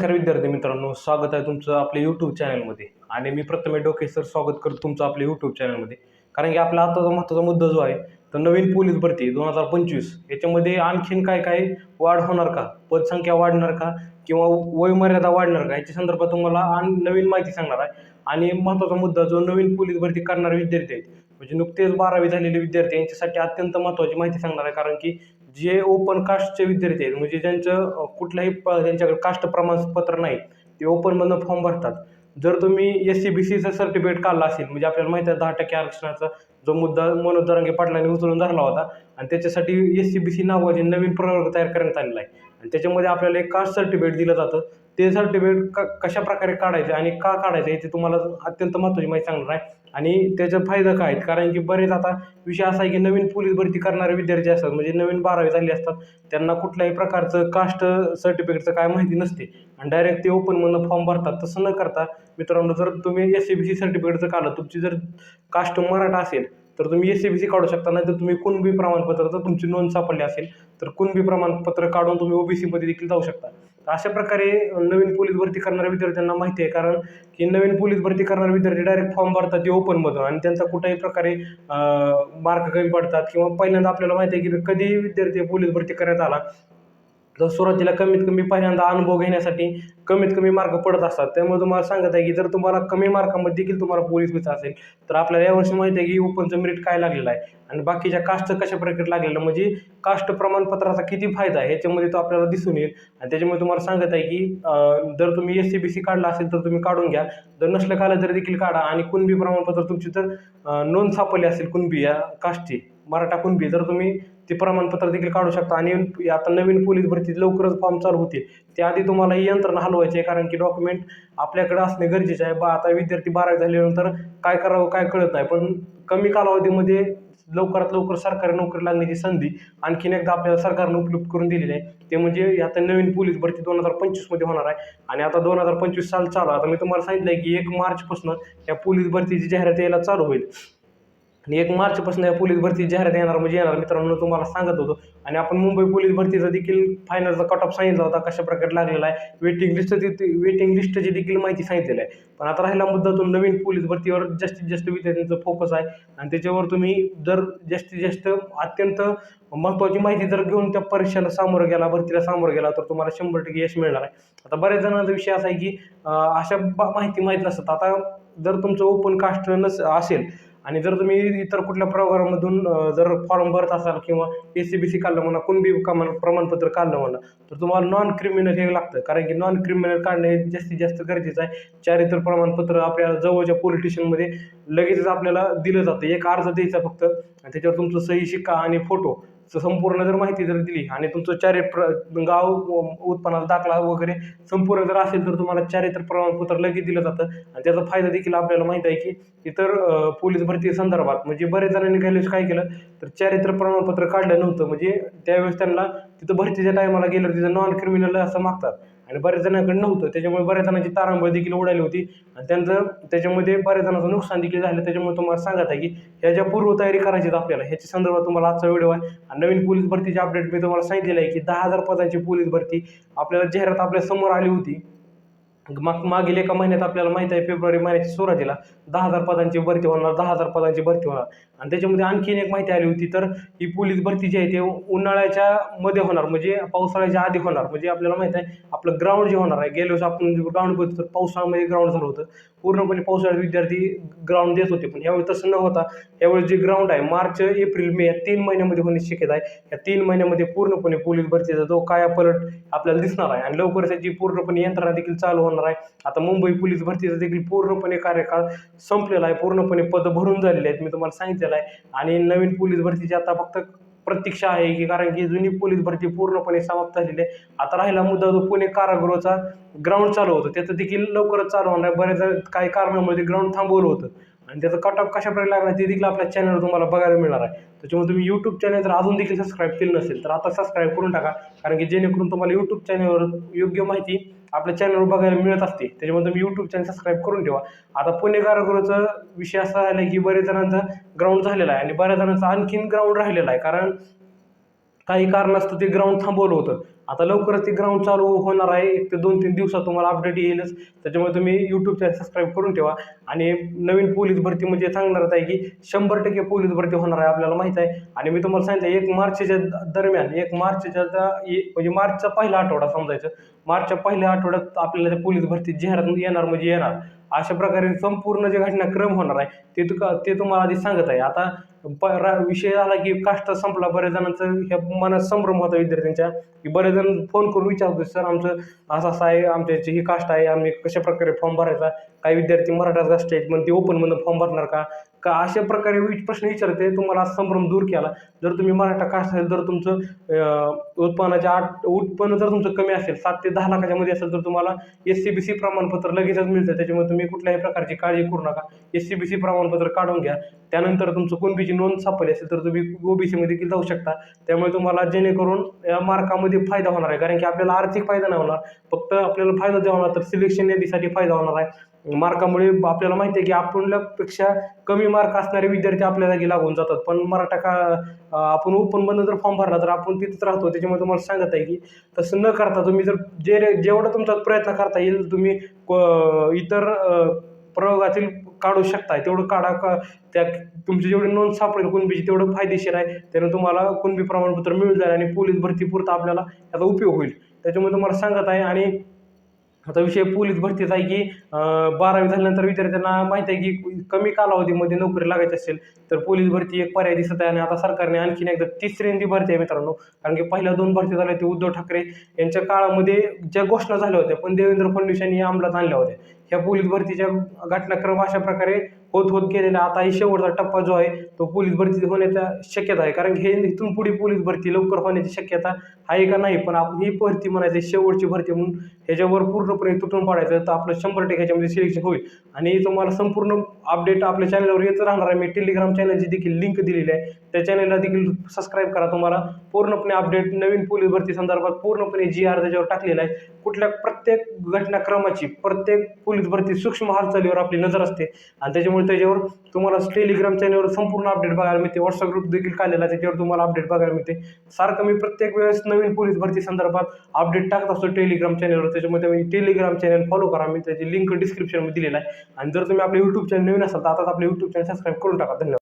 नमस्कार विद्यार्थी मित्रांनो स्वागत आहे तुमचं आपल्या यूट्यूब चॅनलमध्ये आणि मी प्रथमे डोके सर स्वागत करतो तुमचं आपल्या यूट्यूब चॅनलमध्ये कारण की आपला आताचा महत्त्वाचा मुद्दा जो आहे तर नवीन पोलीस भरती दोन हजार पंचवीस. याच्यामध्ये आणखीन काय काय वाढ होणार का? पदसंख्या वाढणार का? किंवा वयमर्यादा वाढणार का? याच्या संदर्भात तुम्हाला आण नवीन माहिती सांगणार आहे. आणि महत्त्वाचा मुद्दा जो नवीन पोलीस भरती करणारे विद्यार्थी आहेत म्हणजे नुकतेच बारावी झालेले विद्यार्थी यांच्यासाठी अत्यंत महत्त्वाची माहिती सांगणार आहे. कारण की जे ओपन कास्टचे विद्यार्थी आहेत म्हणजे ज्यांचं कुठल्याही प त्यांच्याकडे कास्ट प्रमाणपत्र नाही ते ओपनमधनं फॉर्म भरतात. जर तुम्ही एस सी बी सीचं सर्टिफिकेट काढला असेल म्हणजे आपल्याला माहिती आहे दहा टक्के आरक्षणाचा जो मुद्दा मनोज दरांगे पाटलांनी उचलून धरला होता आणि त्याच्यासाठी एस सी बी सी नावाचे नवीन प्रवर्ग तयार करण्यात आलेला आहे. आणि त्याच्यामध्ये आपल्याला एक कास्ट सर्टिफिकेट दिलं जातं. ते सर्टिफिकेट क कशा प्रकारे काढायचं आणि का काढायचं याची तुम्हाला अत्यंत महत्त्वाची माहिती सांगणार आहे. आणि त्याचा फायदा काय आहेत? कारण की बरेच आता विषय असा आहे की नवीन पोलीस भरती करणारे विद्यार्थी असतात म्हणजे नवीन बारावी झाले असतात त्यांना कुठल्याही प्रकारचं कास्ट सर्टिफिकेटचं काय माहिती नसते. आणि डायरेक्ट ते ओपनमधनं फॉर्म भरतात. तसं न करता मित्रांनो जर तुम्ही एस सी बी सी सर्टिफिकेटचं काढलं तुमची जर कास्ट मराठा असेल तर तुम्ही एस सी बी सी काढू शकता. नाही तर तुम्ही कुणबी प्रमाणपत्र जर तुमची नोंद सापडली असेल तर कुणबी प्रमाणपत्र काढून तुम्ही ओबीसीमध्ये देखील जाऊ शकता. अशा प्रकारे नवीन पोलीस भरती करणाऱ्या विद्यार्थ्यांना माहिती आहे. कारण की नवीन पोलीस भरती करणारे विद्यार्थी डायरेक्ट फॉर्म भरतात ते ओपनमधून आणि त्यांचा कुठल्याही प्रकारे मार्क कमी पडतात किंवा पहिल्यांदा आपल्याला माहिती आहे की कधीही विद्यार्थी पोलीस भरती करण्यात आला जर सुरुवातीला कमीत कमी पहिल्यांदा अनुभव घेण्यासाठी कमीत कमी मार्क पडत असतात त्यामुळे तुम्हाला सांगत आहे की जर तुम्हाला कमी मार्कामध्ये देखील तुम्हाला पोलीस व्हायचं असेल तर आपल्याला यावर्षी माहिती आहे की ओपनचं मेरिट काय लागलेलं आहे आणि बाकीच्या कास्टचं कशा प्रकारे लागलेलं म्हणजे कास्ट प्रमाणपत्राचा किती फायदा आहे याच्यामध्ये तो आपल्याला दिसून येईल. आणि त्याच्यामुळे तुम्हाला सांगत आहे की जर तुम्ही एस सी बी सी काढला असेल तर तुम्ही काढून घ्या. जर नसलं काढलं तरी देखील काढा आणि कुणबी प्रमाणपत्र तुमची जर नोंद सापडली असेल कुणबी या कास्टची मराठा कुणबी. जर तुम्ही ते प्रमाणपत्र देखील काढू शकता. आणि आता नवीन पोलीस भरती लवकरच फॉर्म चालू होतील. त्याआधी तुम्हाला ही यंत्रणा हलवायची आहे कारण की डॉक्युमेंट आपल्याकडे असणे गरजेचे आहे. बा आता विद्यार्थी बारावी झाल्यानंतर काय करावं काय कळत नाही. पण कमी कालावधीमध्ये लवकरात लवकर सरकारी नोकरी लागण्याची संधी आणखीन एकदा आपल्याला सरकारनं उपलब्ध करून दिलेली आहे. ते म्हणजे आता नवीन पोलीस भरती दोन हजार पंचवीसमध्ये होणार आहे. आणि आता दोन हजार पंचवीस साल चालू आहे. आता मी तुम्हाला सांगितलं आहे की एक मार्चपासून या पोलीस भरतीची जाहिरात यायला चालू होईल. आणि एक मार्चपासून या पोलीस भरती जाहिरात येणार म्हणजे येणार. मित्रांनो तुम्हाला सांगत होतो. आणि आपण मुंबई पोलीस भरतीचा देखील फायनलचा कट ऑफ सांगितला होता कशा प्रकारे लागलेला आहे. वेटिंग लिस्ट वेटिंग लिस्टची देखील माहिती सांगितलेली आहे. पण आता राहिला मुद्दा तो नवीन पोलीस भरतीवर जास्तीत जास्त विद्यार्थ्यांचा फोकस आहे. आणि त्याच्यावर तुम्ही जर जास्तीत जास्त अत्यंत महत्त्वाची माहिती जर घेऊन त्या परीक्षेला सामोरं गेला भरतीला सामोरं गेला तर तुम्हाला शंभर टक्के यश मिळणार आहे. आता बऱ्याच जणांचा विषय असा आहे की अशा बा- माहिती माहीत नसतात. आता जर तुमचं ओपन कास्ट नस असेल आणि जर तुम्ही इतर कुठल्या प्रोग्राममधून जर फॉर्म भरत असाल किंवा एस सी बी सी काढलं म्हणा कुणबी कमान प्रमाणपत्र काढलं म्हणा तर तुम्हाला नॉन क्रिमिनल हे लागतं. कारण की नॉन क्रिमिनल काढणे हे जास्तीत जास्त गरजेचं आहे. चारित्र प्रमाणपत्र आपल्याला जवळच्या पोलीस स्टेशनमध्ये लगेचच आपल्याला दिलं जातं. एक अर्ज द्यायचा फक्त आणि त्याच्यावर तुमचं सही शिक्का आणि फोटो संपूर्ण जर माहिती जर दिली आणि तुमचं चारित्र गाव उत्पन्नाचा दाखला वगैरे संपूर्ण जर असेल तर तुम्हाला चारित्र प्रमाणपत्र लगेच दिलं जातं. आणि त्याचा फायदा देखील आपल्याला माहीत आहे की इतर पोलीस भरती संदर्भात म्हणजे बरेच जणांनी काही काय केलं? तर चारित्र प्रमाणपत्र काढलं नव्हतं. म्हणजे त्यावेळेस त्यांना तिथं भरतीच्या टायमाला गेलं तिथं नॉन क्रिमिनल असं मागतात. आणि बऱ्याच जणांकडे नव्हतं. त्याच्यामुळे बऱ्याच जणांची तारांबळ देखील उडाली होती. आणि त्यांचं त्याच्यामध्ये बऱ्याच जणांचं नुकसान देखील झालं. त्याच्यामुळे तुम्हाला सांगत आहे की ह्या ज्या पूर्वतयारी करायची आहेत आपल्याला ह्याच्या संदर्भात तुम्हाला आजचा व्हिडिओ आहे. आणि नवीन पोलीस भरतीची अपडेट मी तुम्हाला सांगितलेलं आहे की दहा हजार पदांची पोलीस भरती आपल्याला जाहिरात आपल्यासमोर आली होती. माग मागील एका महिन्यात आपल्याला माहिती आहे फेब्रुवारी महिन्याच्या सुरुवातीला दहा हजार पदांची भरती होणार दहा हजार पदांची भरती होणार. आणि त्याच्यामध्ये आणखीन एक माहिती आली होती तर ही पोलीस भरती जी आहे ते उन्हाळ्याच्या मध्ये होणार म्हणजे पावसाळ्याच्या आधी होणार. म्हणजे आपल्याला माहिती आहे आपलं ग्राउंड जे होणार आहे गेल्या वर्षी आपण ग्राउंड बघतो तर पावसाळ्यामध्ये ग्राउंड झालं होतं. पूर्णपणे पावसाळ्यात विद्यार्थी ग्राउंड देत होते पण यावेळी तसं न होता यावेळी जे ग्राउंड आहे मार्च एप्रिल मे या तीन महिन्यामध्ये होण्याची शक्यता आहे. या तीन महिन्यामध्ये पूर्णपणे पोलीस भरतीचा जो काया पलट आपल्याला दिसणार आहे आणि लवकरच त्याची पूर्णपणे यंत्रणा देखील चालू होणार आहे. आता मुंबई पोलीस भरतीचा देखील पूर्णपणे कार्यकाळ संपलेला आहे. पूर्णपणे पद भरून झालेले आहेत. मी तुम्हाला सांगितलेलं आहे. आणि नवीन पोलीस भरतीची आता फक्त प्रतीक्षा आहे की कारण की जुनी पोलीस भरती पूर्णपणे समाप्त झालेली आहे. आता राहिला मुद्दा जो पुणे कारागृहाचा ग्राउंड चालू होतं. त्याचं देखील लवकरच चालू होणार. आहे बऱ्याच काही कारणामुळे ग्राउंड थांबवलं होतं. आणि त्याचं कट ऑफ कशा प्रकारे लागणार ते देखील आपल्या चॅनलवर तुम्हाला बघायला मिळणार आहे. त्याच्यामुळे तुम्ही यूट्यूब चॅनल जर अजून देखील सबस्क्राईब केलं नसेल तर आता सबस्क्राईब करून टाका. कारण की जेणेकरून तुम्हाला यूट्यूब चॅनलवर योग्य माहिती आपल्या चॅनलवर बघायला मिळत असते. त्याच्यामुळे तुम्ही यूट्यूब चॅनल सबस्क्राईब करून ठेवा. आता पुणे कारागृहाचा विषय असा झाला की बऱ्याच जणांचा ग्राउंड झालेला आहे. आणि बऱ्याच जणांचा आणखीन ग्राउंड राहिलेला आहे. कारण काही कारणास्तव ते ग्राउंड थांबवलं होतं. आता लवकरच ते ग्राउंड चालू होणार आहे. एक ते दोन तीन दिवसात तुम्हाला अपडेट येईलच. त्याच्यामुळे तुम्ही यूट्यूब चॅनल सबस्क्राईब करून ठेवा. आणि नवीन पोलीस भरती म्हणजे सांगणारच आहे की शंभर टक्के पोलीस भरती होणार आहे आपल्याला माहीत आहे. आणि मी तुम्हाला सांगितलं एक मार्चच्या दरम्यान एक मार्चच्या द- म्हणजे मार्चचा पहिला आठवडा समजायचं. मार्चच्या पहिल्या आठवड्यात आपल्याला त्या पोलीस भरती जाहिरात येणार म्हणजे येणार. अशा प्रकारे संपूर्ण जे घटनाक्रम होणार आहे. ते तुका ते तुम्हाला आधी सांगत आहे. आता प रा विषय आला की काष्ट संपला बऱ्याच जणांचं ह्या मनात संभ्रम होता विद्यार्थ्यांच्या. की बरेच जण फोन करून विचारतो सर आमचं असं असं आहे आमच्या याची ही काष्ट आहे आम्ही कशा प्रकारे फॉर्म भरायचा? काही विद्यार्थी मराठा कास्ट आहेत मग ते ओपनमधून फॉर्म भरणार का? का अशा प्रकारे वि- प्रश्न विचारते तुम्हाला संभ्रम दूर केला. जर तुम्ही मराठा कास्ट असेल तर तुमचं उत्पन्नाच्या आठ उत्पन्न जर तुमचं कमी असेल सात ते दहा लाखाच्या मध्ये असेल तर तुम्हाला एस सी बी सी प्रमाणपत्र लगेचच मिळतं. त्याच्यामुळे तुम्ही कुठल्याही प्रकारची काळजी करू नका. एस सी बी सी प्रमाणपत्र काढून घ्या. त्यानंतर तुमचं कोणबीची नोंद सापडली असेल तर तुम्ही ओबीसीमध्ये देखील जाऊ शकता. त्यामुळे तुम्हाला जेणेकरून या मार्कामध्ये फायदा होणार आहे. कारण की आपल्याला आर्थिक फायदा नाही होणार. फक्त आपल्याला फायदा जे होणार तर सिलेक्शन यादीसाठी फायदा होणार आहे. मार्कामुळे आपल्याला माहिती आहे की आपल्यापेक्षा कमी मार्क असणारे विद्यार्थी आपल्याला जागी लागून जातात. पण मराठा का आपण ओपनमधनं जर फॉर्म भरला तर आपण तिथंच राहतो. त्याच्यामुळे तुम्हाला सांगत आहे की तसं न करता तुम्ही जर जे जेवढा तुमचा प्रयत्न करता येईल तुम्ही क- इतर प्रयोगातील काढू शकता. तेवढं काढा का त्या तुमची जेवढी नोंद सापडेल कुणबीची तेवढं फायदेशीर आहे. त्यानं तुम्हाला कुणबी प्रमाणपत्र मिळून जाईल आणि पोलीस भरतीपुरता आपल्याला याचा उपयोग होईल. त्याच्यामुळे तुम्हाला सांगत आहे आणि आता विषय पोलीस भरतीचा आहे की बारावी झाल्यानंतर विद्यार्थ्यांना माहिती आहे की कमी कालावधीमध्ये नोकरी लागायची असेल तर पोलीस भरती एक पर्याय दिसत आहे आणि आता सरकारने आणखीन एकदा तिसऱ्यांदी भरती आहे मित्रांनो. कारण की पहिल्या दोन भरती झाल्या ते उद्धव ठाकरे यांच्या काळामध्ये ज्या घोषणा झाल्या होत्या पण देवेंद्र फडणवीस यांनी अंमलात आणल्या होत्या. ह्या पोलीस भरतीच्या घटनाक्रम अशा प्रकारे होत होत गेलेला आता ही शेवटचा टप्पा जो आहे तो पोलीस भरती होण्याच्या शक्यता आहे. कारण की हे इथून पुढे पोलीस भरती लवकर होण्याची शक्यता आहे का नाही? पण आपण ही भरती म्हणायची शेवटची भरती म्हणून ह्याच्यावर पूर्णपणे तुटून पाडायचं तर आपलं शंभर टक्के ह्याच्यामध्ये सिलेक्शन होईल. आणि तुम्हाला संपूर्ण अपडेट आपल्या चॅनलवर येत राहणार आहे. मी टेलिग्राम चॅनलची देखील लिंक दिलेली आहे. त्या चॅनलला देखील सबस्क्राईब करा तुम्हाला. पूर्णपणे अपडेट नवीन पोलीस भरती संदर्भात पूर्णपणे जी आर त्याच्यावर टाकलेला आहे. कुठल्या प्रत्येक घटनाक्रमाची प्रत्येक पोलीस भरती सूक्ष्म हालचालीवर आपली नजर असते. आणि त्याच्यामुळे त्याच्यावर तुम्हाला टेलिग्राम चॅनलवर संपूर्ण अपडेट बघायला मिळते. व्हॉट्सअप ग्रुप देखील काढलेला आहे त्याच्यावर तुम्हाला अपडेट बघायला मिळते. सारखं मी प्रत्येक वेळेस नवीन पोलीस भरती संदर्भात अपडेट टाकत असतो टेलिग्राम चॅनलवर त्याच्यामुळे तुम्ही टेलिग्राम चॅनल फॉलो करा. मी त्याची लिंक डिस्क्रिप्शनमध्ये दिलेला आहे. आणि जर तुम्ही आपले यूट्यूब चॅनल नवीन असाल तर आताच आपले यूट्यूब चॅनल सबस्क्राईब करून टाका. धन्यवाद.